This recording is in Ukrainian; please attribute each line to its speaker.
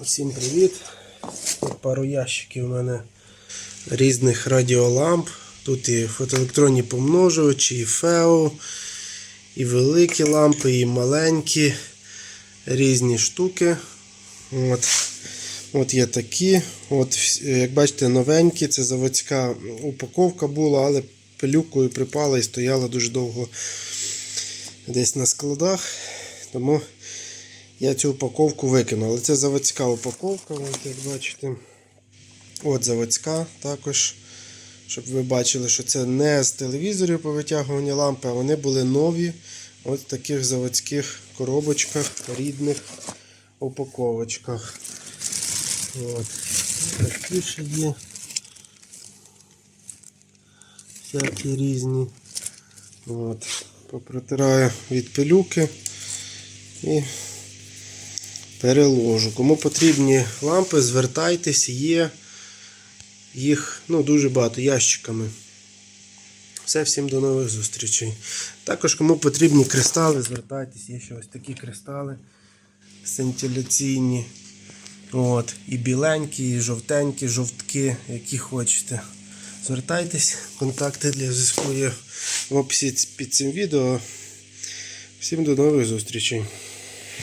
Speaker 1: Всім привіт! Тут пару ящиків у мене різних радіоламп. Тут і фотоелектронні помножувачі, і фео, і великі лампи, і маленькі, різні штуки. От. От є такі. От, як бачите, новенькі. Це заводська упаковка була, але пилюкою припала і стояла дуже довго десь на складах. Тому я цю упаковку викинув. Але це заводська упаковка, от як бачите. От заводська також. Щоб ви бачили, що це не з телевізорів по витягуванні лампи, а вони були нові. От в таких заводських коробочках, рідних упаковочках. От. Такі ще є. Всякі різні. От. Попротираю від пилюки і переложу. Кому потрібні лампи, звертайтесь, є їх ну, дуже багато ящиками. Все, всім до нових зустрічей. Також, кому потрібні кристали, звертайтесь, є ще ось такі кристали сентиляційні. От, і біленькі, і жовтенькі, жовтки, які хочете. Звертайтесь, контакти для зв'язку є в описі під цим відео. Всім до нових зустрічей.